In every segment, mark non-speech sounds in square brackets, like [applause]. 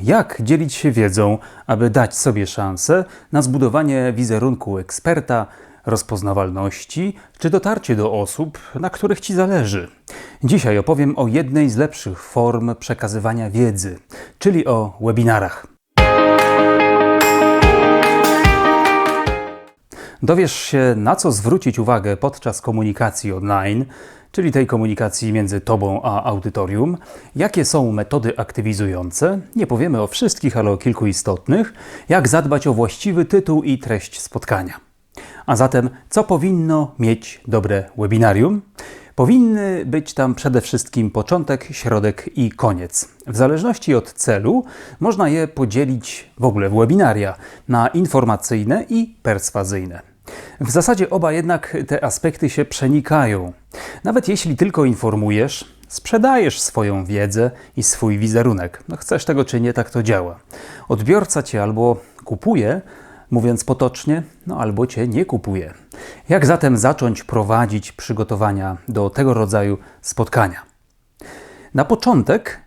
Jak dzielić się wiedzą, aby dać sobie szansę na zbudowanie wizerunku eksperta, rozpoznawalności czy dotarcie do osób, na których Ci zależy? Dzisiaj opowiem o jednej z lepszych form przekazywania wiedzy, czyli o webinarach. Dowiesz się, na co zwrócić uwagę podczas komunikacji online, czyli tej komunikacji między Tobą a audytorium, jakie są metody aktywizujące, nie powiemy o wszystkich, ale o kilku istotnych, jak zadbać o właściwy tytuł i treść spotkania. A zatem, co powinno mieć dobre webinarium? Powinny być tam przede wszystkim początek, środek i koniec. W zależności od celu można je podzielić w ogóle w webinaria na informacyjne i perswazyjne. W zasadzie oba jednak te aspekty się przenikają. Nawet jeśli tylko informujesz, sprzedajesz swoją wiedzę i swój wizerunek. No chcesz tego czy nie, tak to działa. Odbiorca cię albo kupuje, mówiąc potocznie, no albo cię nie kupuje. Jak zatem zacząć prowadzić przygotowania do tego rodzaju spotkania? Na początek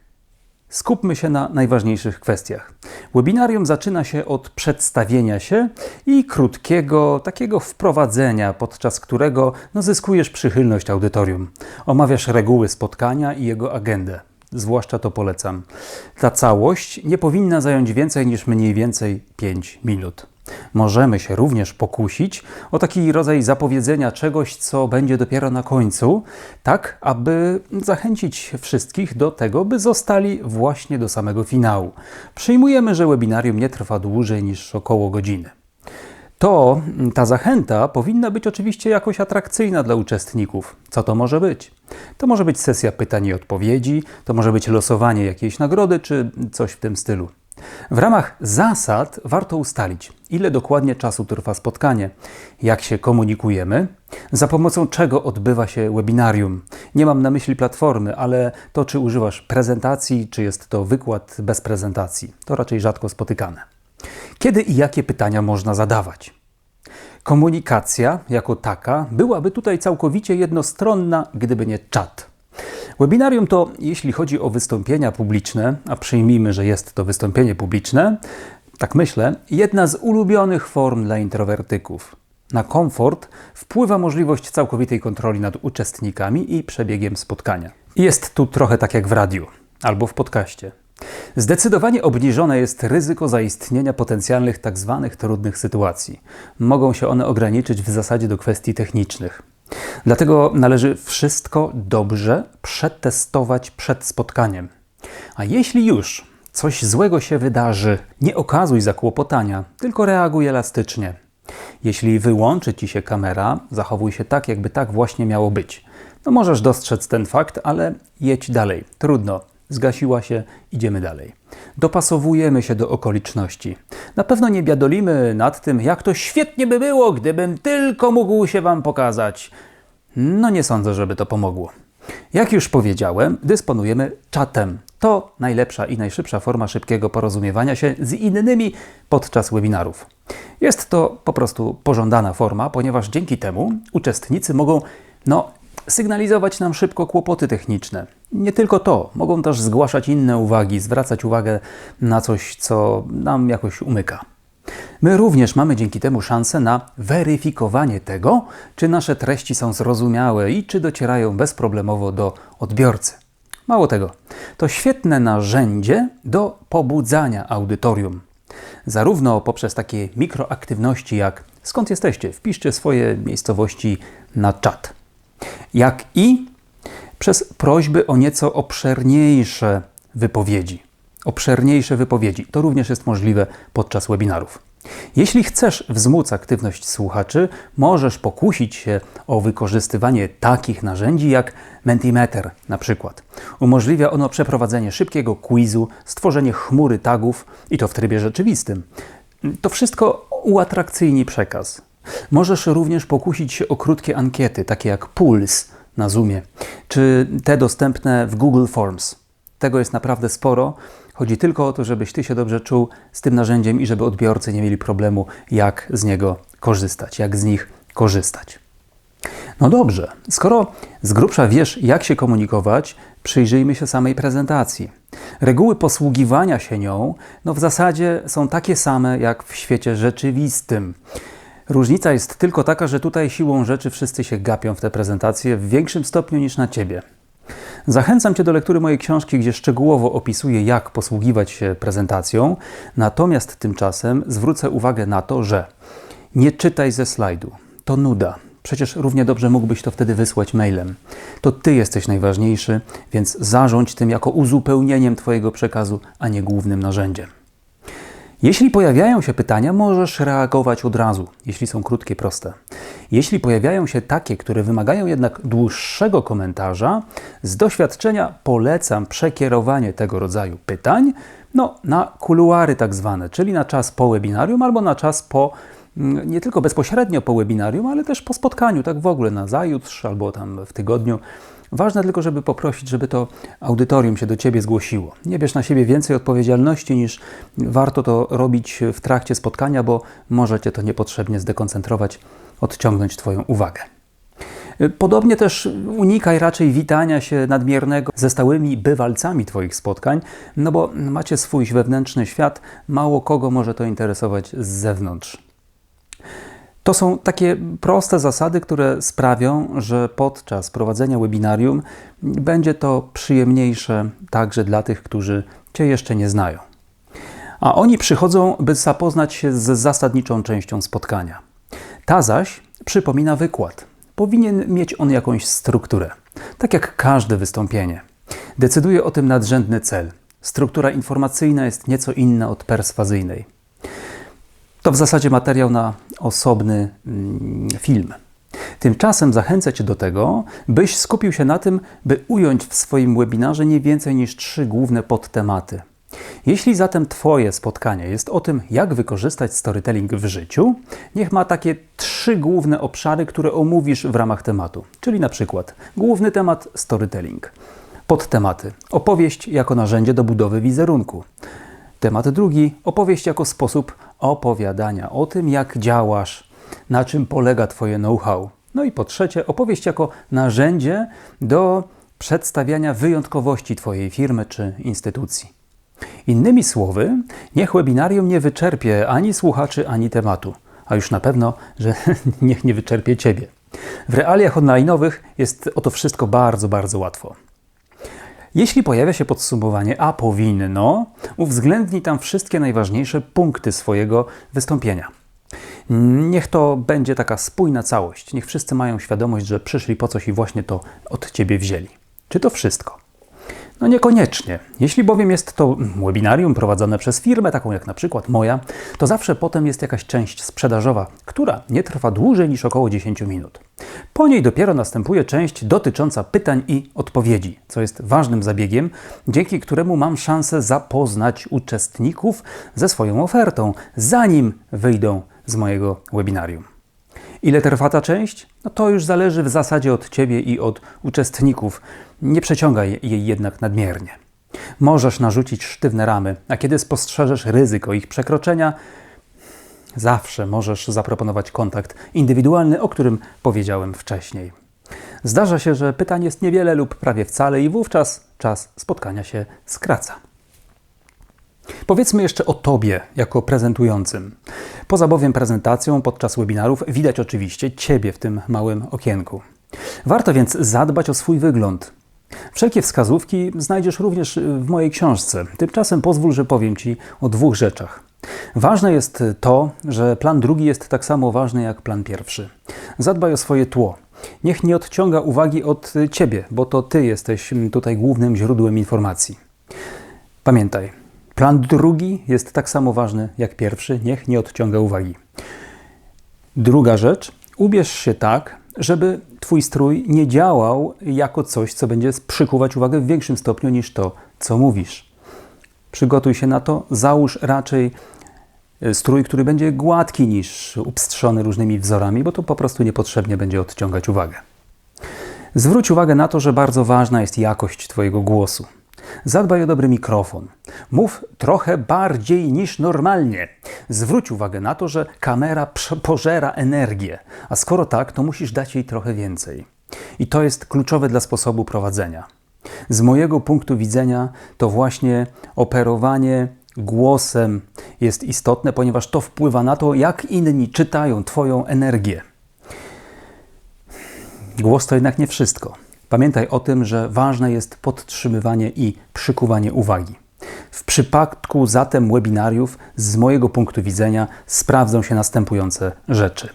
skupmy się na najważniejszych kwestiach. Webinarium zaczyna się od przedstawienia się i krótkiego takiego wprowadzenia, podczas którego no, zyskujesz przychylność audytorium. Omawiasz reguły spotkania i jego agendę. Zwłaszcza to polecam. Ta całość nie powinna zająć więcej niż mniej więcej 5 minut. Możemy się również pokusić o taki rodzaj zapowiedzenia czegoś, co będzie dopiero na końcu, tak aby zachęcić wszystkich do tego, by zostali właśnie do samego finału. Przyjmujemy, że webinarium nie trwa dłużej niż około godziny. To ta zachęta powinna być oczywiście jakoś atrakcyjna dla uczestników. Co to może być? To może być sesja pytań i odpowiedzi, to może być losowanie jakiejś nagrody czy coś w tym stylu. W ramach zasad warto ustalić, ile dokładnie czasu trwa spotkanie, jak się komunikujemy, za pomocą czego odbywa się webinarium. Nie mam na myśli platformy, ale to, czy używasz prezentacji, czy jest to wykład bez prezentacji. To raczej rzadko spotykane. Kiedy i jakie pytania można zadawać? Komunikacja jako taka byłaby tutaj całkowicie jednostronna, gdyby nie czat. Webinarium to, jeśli chodzi o wystąpienia publiczne, a przyjmijmy, że jest to wystąpienie publiczne, tak myślę, jedna z ulubionych form dla introwertyków. Na komfort wpływa możliwość całkowitej kontroli nad uczestnikami i przebiegiem spotkania. Jest tu trochę tak jak w radiu albo w podcaście. Zdecydowanie obniżone jest ryzyko zaistnienia potencjalnych tzw. Tak trudnych sytuacji. Mogą się one ograniczyć w zasadzie do kwestii technicznych. Dlatego należy wszystko dobrze przetestować przed spotkaniem. A jeśli już coś złego się wydarzy, nie okazuj zakłopotania, tylko reaguj elastycznie. Jeśli wyłączy ci się kamera, zachowuj się tak, jakby tak właśnie miało być. No możesz dostrzec ten fakt, ale jedź dalej. Trudno. Zgasiła się, idziemy dalej. Dopasowujemy się do okoliczności. Na pewno nie biadolimy nad tym, jak to świetnie by było, gdybym tylko mógł się Wam pokazać. No nie sądzę, żeby to pomogło. Jak już powiedziałem, dysponujemy czatem. To najlepsza i najszybsza forma szybkiego porozumiewania się z innymi podczas webinarów. Jest to po prostu pożądana forma, ponieważ dzięki temu uczestnicy mogą no, sygnalizować nam szybko kłopoty techniczne. Nie tylko to, mogą też zgłaszać inne uwagi, zwracać uwagę na coś, co nam jakoś umyka. My również mamy dzięki temu szansę na weryfikowanie tego, czy nasze treści są zrozumiałe i czy docierają bezproblemowo do odbiorcy. Mało tego, to świetne narzędzie do pobudzania audytorium. Zarówno poprzez takie mikroaktywności jak skąd jesteście, wpiszcie swoje miejscowości na czat, jak i przez prośby o nieco obszerniejsze wypowiedzi. Obszerniejsze wypowiedzi. To również jest możliwe podczas webinarów. Jeśli chcesz wzmóc aktywność słuchaczy, możesz pokusić się o wykorzystywanie takich narzędzi jak Mentimeter na przykład. Umożliwia ono przeprowadzenie szybkiego quizu, stworzenie chmury tagów i to w trybie rzeczywistym. To wszystko uatrakcyjni przekaz. Możesz również pokusić się o krótkie ankiety, takie jak Puls na Zoomie, czy te dostępne w Google Forms. Tego jest naprawdę sporo. Chodzi tylko o to, żebyś ty się dobrze czuł z tym narzędziem i żeby odbiorcy nie mieli problemu, jak z niego korzystać, jak z nich korzystać. No dobrze, skoro z grubsza wiesz, jak się komunikować, przyjrzyjmy się samej prezentacji. Reguły posługiwania się nią no w zasadzie są takie same jak w świecie rzeczywistym. Różnica jest tylko taka, że tutaj siłą rzeczy wszyscy się gapią w te prezentacje w większym stopniu niż na ciebie. Zachęcam Cię do lektury mojej książki, gdzie szczegółowo opisuję, jak posługiwać się prezentacją, natomiast tymczasem zwrócę uwagę na to, że nie czytaj ze slajdu. To nuda. Przecież równie dobrze mógłbyś to wtedy wysłać mailem. To Ty jesteś najważniejszy, więc zarządź tym jako uzupełnieniem Twojego przekazu, a nie głównym narzędziem. Jeśli pojawiają się pytania, możesz reagować od razu, jeśli są krótkie, proste. Jeśli pojawiają się takie, które wymagają jednak dłuższego komentarza, z doświadczenia polecam przekierowanie tego rodzaju pytań no, na kuluary tak zwane, czyli na czas po webinarium albo na czas po nie tylko bezpośrednio po webinarium, ale też po spotkaniu, tak w ogóle na zajutrz albo tam w tygodniu. Ważne tylko, żeby poprosić, żeby to audytorium się do Ciebie zgłosiło. Nie bierz na siebie więcej odpowiedzialności niż warto to robić w trakcie spotkania, bo może Cię to niepotrzebnie zdekoncentrować, odciągnąć Twoją uwagę. Podobnie też unikaj raczej witania się nadmiernego ze stałymi bywalcami Twoich spotkań, no bo macie swój wewnętrzny świat, mało kogo może to interesować z zewnątrz. To są takie proste zasady, które sprawią, że podczas prowadzenia webinarium będzie to przyjemniejsze także dla tych, którzy Cię jeszcze nie znają. A oni przychodzą, by zapoznać się z zasadniczą częścią spotkania. Ta zaś przypomina wykład. Powinien mieć on jakąś strukturę, tak jak każde wystąpienie. Decyduje o tym nadrzędny cel. Struktura informacyjna jest nieco inna od perswazyjnej. To w zasadzie materiał na osobny mm, film. Tymczasem zachęcę Cię do tego, byś skupił się na tym, by ująć w swoim webinarze nie więcej niż trzy główne podtematy. Jeśli zatem Twoje spotkanie jest o tym, jak wykorzystać storytelling w życiu, niech ma takie trzy główne obszary, które omówisz w ramach tematu. Czyli na przykład główny temat storytelling, podtematy opowieść jako narzędzie do budowy wizerunku, Temat drugi opowieść jako sposób opowiadania o tym, jak działasz, na czym polega Twoje know-how. No i po trzecie, opowieść jako narzędzie do przedstawiania wyjątkowości Twojej firmy czy instytucji. Innymi słowy, niech webinarium nie wyczerpie ani słuchaczy, ani tematu, a już na pewno, że [laughs] niech nie wyczerpie Ciebie. W realiach online'owych jest o to wszystko bardzo, bardzo łatwo. Jeśli pojawia się podsumowanie, a powinno, uwzględnij tam wszystkie najważniejsze punkty swojego wystąpienia. Niech to będzie taka spójna całość. Niech wszyscy mają świadomość, że przyszli po coś i właśnie to od Ciebie wzięli. Czy to wszystko? No niekoniecznie. Jeśli bowiem jest to webinarium prowadzone przez firmę, taką jak na przykład moja, to zawsze potem jest jakaś część sprzedażowa, która nie trwa dłużej niż około 10 minut. Po niej dopiero następuje część dotycząca pytań i odpowiedzi, co jest ważnym zabiegiem, dzięki któremu mam szansę zapoznać uczestników ze swoją ofertą, zanim wyjdą z mojego webinarium. Ile trwa ta część? No to już zależy w zasadzie od Ciebie i od uczestników. Nie przeciągaj jej jednak nadmiernie. Możesz narzucić sztywne ramy, a kiedy spostrzeżesz ryzyko ich przekroczenia, zawsze możesz zaproponować kontakt indywidualny, o którym powiedziałem wcześniej. Zdarza się, że pytań jest niewiele lub prawie wcale, i wówczas czas spotkania się skraca. Powiedzmy jeszcze o Tobie jako prezentującym. Poza bowiem prezentacją podczas webinarów widać oczywiście Ciebie w tym małym okienku. Warto więc zadbać o swój wygląd. Wszelkie wskazówki znajdziesz również w mojej książce. Tymczasem pozwól, że powiem Ci o dwóch rzeczach. Ważne jest to, że plan drugi jest tak samo ważny jak plan pierwszy. Zadbaj o swoje tło. Niech nie odciąga uwagi od Ciebie, bo to Ty jesteś tutaj głównym źródłem informacji. Pamiętaj, Plan drugi jest tak samo ważny jak pierwszy, niech nie odciąga uwagi. Druga rzecz, ubierz się tak, żeby Twój strój nie działał jako coś, co będzie przykuwać uwagę w większym stopniu niż to, co mówisz. Przygotuj się na to, załóż raczej e, strój, który będzie gładki niż upstrzony różnymi wzorami, bo to po prostu niepotrzebnie będzie odciągać uwagę. Zwróć uwagę na to, że bardzo ważna jest jakość Twojego głosu. Zadbaj o dobry mikrofon. Mów trochę bardziej niż normalnie. Zwróć uwagę na to, że kamera pożera energię, a skoro tak, to musisz dać jej trochę więcej. I to jest kluczowe dla sposobu prowadzenia. Z mojego punktu widzenia to właśnie operowanie głosem jest istotne, ponieważ to wpływa na to, jak inni czytają Twoją energię. Głos to jednak nie wszystko. Pamiętaj o tym, że ważne jest podtrzymywanie i przykuwanie uwagi. W przypadku zatem webinariów, z mojego punktu widzenia, sprawdzą się następujące rzeczy.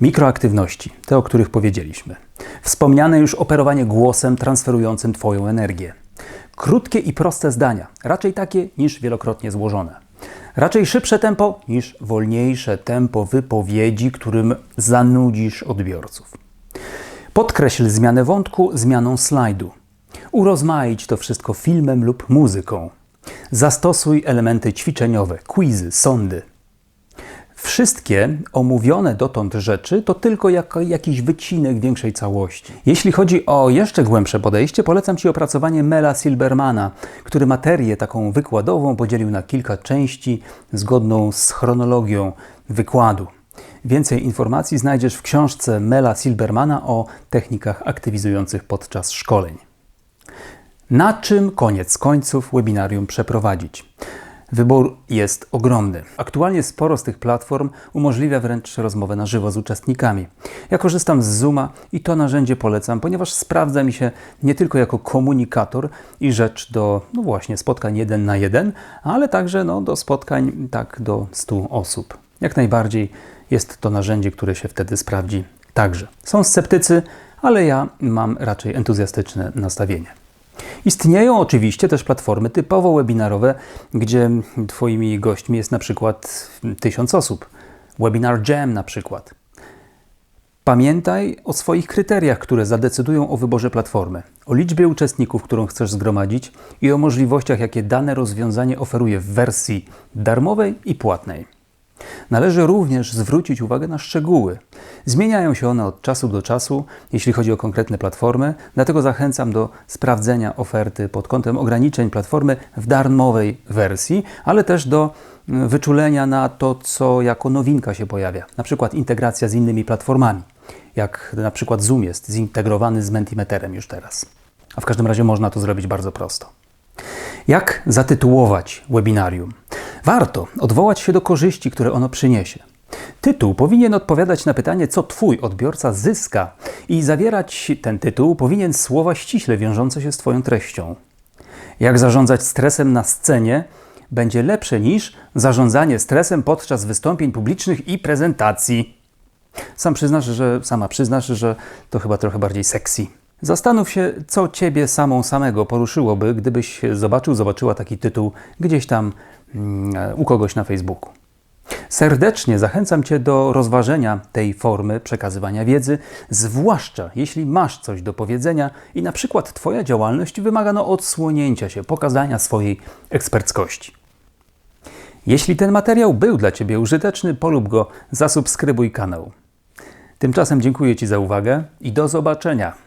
Mikroaktywności, te o których powiedzieliśmy. Wspomniane już operowanie głosem transferującym Twoją energię. Krótkie i proste zdania, raczej takie niż wielokrotnie złożone. Raczej szybsze tempo niż wolniejsze tempo wypowiedzi, którym zanudzisz odbiorców. Podkreśl zmianę wątku zmianą slajdu. Urozmaić to wszystko filmem lub muzyką. Zastosuj elementy ćwiczeniowe, quizy, sądy. Wszystkie omówione dotąd rzeczy to tylko jakiś wycinek większej całości. Jeśli chodzi o jeszcze głębsze podejście, polecam Ci opracowanie Mela Silbermana, który materię taką wykładową podzielił na kilka części zgodną z chronologią wykładu. Więcej informacji znajdziesz w książce Mela Silbermana o technikach aktywizujących podczas szkoleń. Na czym koniec końców webinarium przeprowadzić? Wybór jest ogromny. Aktualnie sporo z tych platform umożliwia wręcz rozmowę na żywo z uczestnikami. Ja korzystam z Zooma i to narzędzie polecam, ponieważ sprawdza mi się nie tylko jako komunikator i rzecz do, no właśnie, spotkań jeden na jeden, ale także no, do spotkań tak do 100 osób. Jak najbardziej jest to narzędzie, które się wtedy sprawdzi także. Są sceptycy, ale ja mam raczej entuzjastyczne nastawienie. Istnieją oczywiście też platformy typowo webinarowe, gdzie Twoimi gośćmi jest na przykład tysiąc osób. Webinar Jam na przykład. Pamiętaj o swoich kryteriach, które zadecydują o wyborze platformy, o liczbie uczestników, którą chcesz zgromadzić i o możliwościach, jakie dane rozwiązanie oferuje w wersji darmowej i płatnej. Należy również zwrócić uwagę na szczegóły. Zmieniają się one od czasu do czasu, jeśli chodzi o konkretne platformy, dlatego zachęcam do sprawdzenia oferty pod kątem ograniczeń platformy w darmowej wersji, ale też do mm, wyczulenia na to, co jako nowinka się pojawia, na przykład integracja z innymi platformami, jak na przykład Zoom jest zintegrowany z Mentimeterem już teraz. A w każdym razie można to zrobić bardzo prosto. Jak zatytułować webinarium? Warto odwołać się do korzyści, które ono przyniesie. Tytuł powinien odpowiadać na pytanie, co Twój odbiorca zyska, i zawierać ten tytuł powinien słowa ściśle wiążące się z Twoją treścią. Jak zarządzać stresem na scenie będzie lepsze niż zarządzanie stresem podczas wystąpień publicznych i prezentacji. Sam przyznasz, że sama przyznasz, że to chyba trochę bardziej sexy. Zastanów się, co ciebie samą samego poruszyłoby, gdybyś zobaczył, zobaczyła taki tytuł gdzieś tam u kogoś na Facebooku. Serdecznie zachęcam Cię do rozważenia tej formy przekazywania wiedzy, zwłaszcza jeśli masz coś do powiedzenia i na przykład Twoja działalność wymaga no odsłonięcia się, pokazania swojej eksperckości. Jeśli ten materiał był dla Ciebie użyteczny, polub go, zasubskrybuj kanał. Tymczasem dziękuję Ci za uwagę i do zobaczenia.